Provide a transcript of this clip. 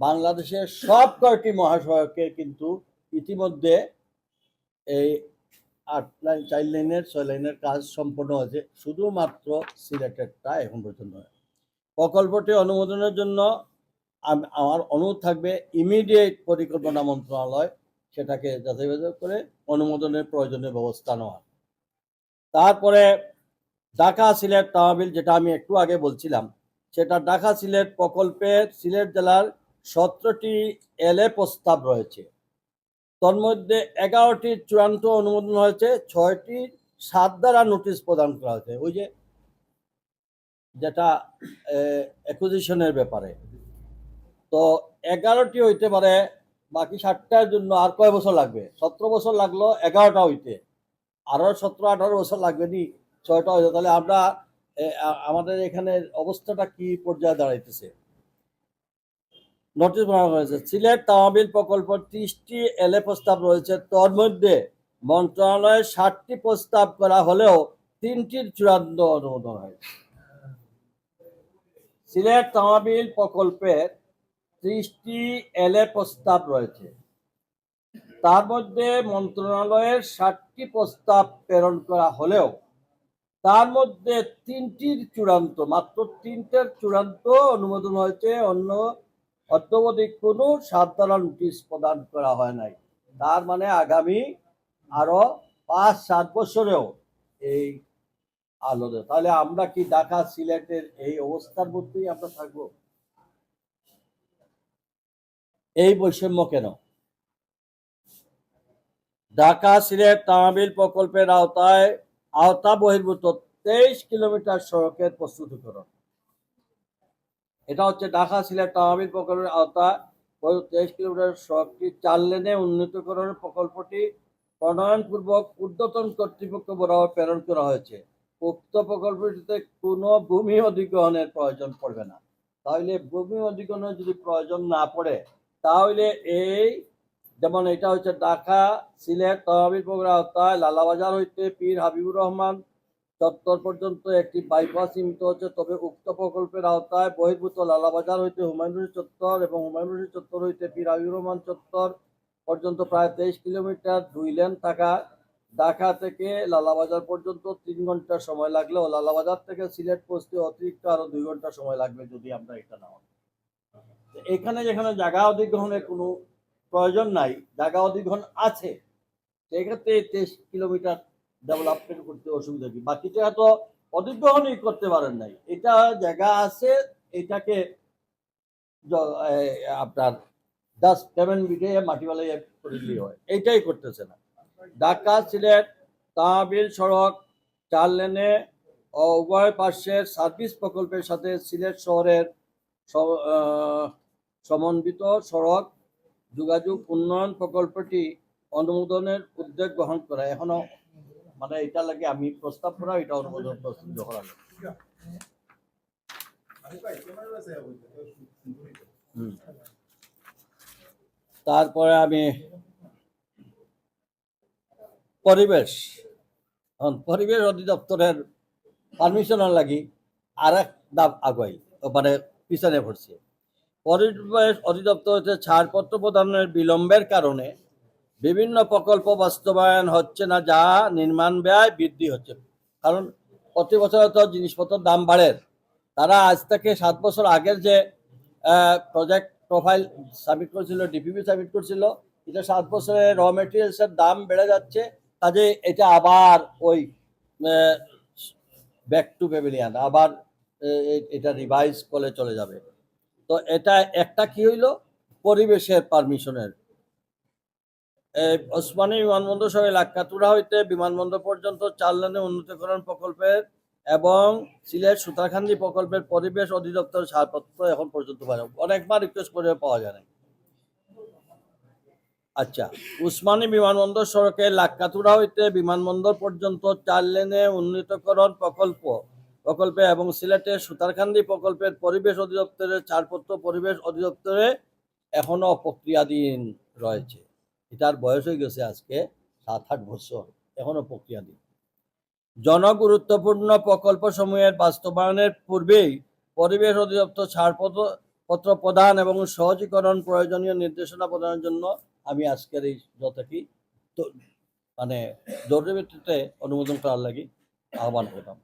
বাংলাদেশের সব কয়টি মহাসড়কে কিন্তু ইতিমধ্যে এই আট লাইন, চার লাইনের, ছয় লাইনের কাজ সম্পন্ন হয়েছে শুধুমাত্র সিলেটেরটা এখন পর্যন্ত। প্রকল্পটি অনুমোদনের জন্য আমার অনুরোধ থাকবে ইমিডিয়েট পরিকল্পনা মন্ত্রণালয় সেটাকে যাচাই করে অনুমোদনের প্রয়োজনীয় ব্যবস্থা নেওয়া তারপরে ঢাকা সিলেট তহবিল, যেটা আমি একটু আগে বলছিলাম, সেটা ঢাকা সিলেট প্রকল্পের সিলেট জেলার সতেরোটি এলএ প্রস্তাব রয়েছে। তন্মধ্যে এগারোটি চূড়ান্ত অনুমোদন হয়েছে, ছয়টি সাত দ্বারা নোটিশ প্রদান করা হয়েছে। ওই যে যেটা অ্যাকুজিশনের ব্যাপারে। তো এগারোটি হইতে পারে, বাকি ষাটটার জন্য আর কয় বছর লাগবে? সতেরো বছর লাগল, এগারোটা হইতে। আরও সতেরো, আঠারো বছর লাগবে নি, ছয়টা হইতে। তাহলে আমরা আমাদের এখানে অবস্থাটা কি পর্যায়ে দাঁড়াইতেছে? নোটিশ বানানো হয়েছে। সিলেট তামাবিল প্রকল্প ত্রিশটি এলএ প্রস্তাব রয়েছে। তোর মধ্যে মন্ত্রণালয়ে ষাটটি প্রস্তাব করা হলেও তিনটির চূড়ান্ত অনুমোদন হয়েছে সিলেট তামাবিল প্রকল্পের ত্রিশটি এলে প্রস্তাব রয়েছে। তার মধ্যে মন্ত্রণালয়ের ষাটটি প্রস্তাব প্রেরণ করা হলেও তার মধ্যে তিনটির চূড়ান্ত, মাত্র তিনটের চূড়ান্ত অনুমোদন হয়েছে। অন্য অদ্যবধি কোনো সাধারণ নোটিশ প্রদান করা হয় নাই। তার মানে আগামী আরও পাঁচ, সাত বছরেও এই আলো দেয়। তাহলে আমরা কি ঢাকা সিলেটের এই অবস্থার মধ্যেই আমরা থাকব? এই বৈষম্য কেন? ঢাকা সিলেট তামিল প্রকল্পের আওতায় আওতা বহির্ভূত তেইশ কিলোমিটার সড়কের প্রস্তুতিকরণ। এটা হচ্ছে ঢাকা সিলেট তামাবিল প্রকল্পের আওতা তেইশ কিলোমিটার সড়কটি চার লেনে উন্নীতকরণের প্রকল্পটি প্রণয়নপূর্বক ঊর্ধ্বতন কর্তৃপক্ষ বরাবর প্রেরণ করা হয়েছে। উক্ত প্রকল্পটিতে কোনো ভূমি অধিগ্রহণের প্রয়োজন পড়বে না। তাহলে ভূমি অধিগ্রহণের যদি প্রয়োজন না পড়ে, তাহলে এই যেমন এটা হচ্ছে ঢাকা সিলেট তহবিল প্রোগ্রাম আওতায় লালাবাজার হইতে পীর হাবিবুর রহমান চত্বর পর্যন্ত একটি বাইপাস সীমিত হচ্ছে। তবে উক্ত প্রকল্পের আওতায় বহির্ভূত লালাবাজার হইতে হুমায়ুন চত্বর এবং হুমায়ুন চত্বর হইতে পীর হাবিবুর রহমান চত্বর পর্যন্ত প্রায় তেইশ কিলোমিটার দুই লেন থাকা ঢাকা থেকে লালাবাজার পর্যন্ত তিন ঘণ্টা সময় লাগলেও লালাবাজার থেকে সিলেট পৌঁছতে অতিরিক্ত আরও দুই ঘণ্টা সময় লাগবে যদি আমরা এটা নাও এখানে যেখানে জায়গা অধিগ্রহণের কোনো প্রয়োজন নাই, জায়গা অধিগ্রহণ আছে, সেক্ষেত্রে তেইশ কিলোমিটার ডেভেলপমেন্ট করতে অসুবিধা কি? বাকিটা তো অধিগ্রহণই করতে পারেন নাই। এটা জায়গা আছে, এটাকে আপনার দাস পেমেন্ট মিটিয়ে মাটি বালাই করে দিলে হয়। এইটাই করতেছে না। ঢাকা সিলেট তাহাবিল সড়ক চার লেনে উভয় পার্শ্বের সার্ভিস প্রকল্পের সাথে সিলেট শহরের সমন্বিত সড়ক যোগাযোগ উন্নয়ন প্রকল্পটি অনুমোদনের উদ্যোগ গ্রহণ করা। এখনও মানে এটা লাগে আমি প্রস্তাব করা, এটা অনুমোদন প্রস্তুত করা। তারপরে আমি পরিবেশ। পরিবেশ অধিদপ্তরের পারমিশনের লাগি আর এক দাব আগুয়াই মানে পিছনে পড়ছে। পরিবেশ অধিদপ্তর ছাড়পত্র প্রদানের বিলম্বের কারণে বিভিন্ন প্রকল্প বাস্তবায়ন হচ্ছে না, যা নির্মাণ ব্যয় বৃদ্ধি হচ্ছে। কারণ প্রতি বছর তো জিনিসপত্রের দাম বাড়ে। তারা আজ থেকে সাত বছর আগের যে প্রজেক্ট প্রোফাইল সাবমিট করেছিল ডিপিপি সাবমিট করছিল, এটা সাত বছরে র মেটেরিয়ালসের দাম বেড়ে যাচ্ছে। কাজে এটা আবার ওই ব্যাক টু পেভিলিয়ান আবার এটা রিভাইজ করে চলে যাবে। তো এটা একটা কি হইল? পরিবেশের পারমিশনের ওসমানী বিমানবন্দর সহ লাক্কাতুরা হইতে বিমানবন্দর পর্যন্ত চার লেনে উন্নতিকরণ প্রকল্পের এবং সিলেট সুতারখান্দি প্রকল্পের পরিবেশ অধিদপ্তর ছাড়পত্র এখন পর্যন্ত পাওয়া যায় অনেকবার রিকোয়েস্ট করে পাওয়া যায় না আচ্ছা উসমানী বিমানবন্দর সড়কে লাক্কাতুরা হইতে বিমানবন্দর পর্যন্ত চার লেনে উন্নীতকরণ প্রকল্প, প্রকল্পে এবং সিলেটের সুতারকান্দি প্রকল্পের পরিবেশ অধিদপ্তরের ছাড়পত্র পরিবেশ অধিদপ্তরে এখনও প্রক্রিয়াধীন রয়েছে। এটার বয়স হয়ে গেছে আজকে সাত, আট বছর, এখনও প্রক্রিয়াধীন জনগুরুত্বপূর্ণ প্রকল্প সমূহের বাস্তবায়নের পূর্বেই পরিবেশ অধিদপ্তর ছাড়পত্র, পত্র প্রদান এবং সহজীকরণ প্রয়োজনীয় নির্দেশনা প্রদানের জন্য আমি আজকের এই যথাকি মানে জরুরি ভিত্তিতে অনুমোদন করার লাগি আহ্বান করলাম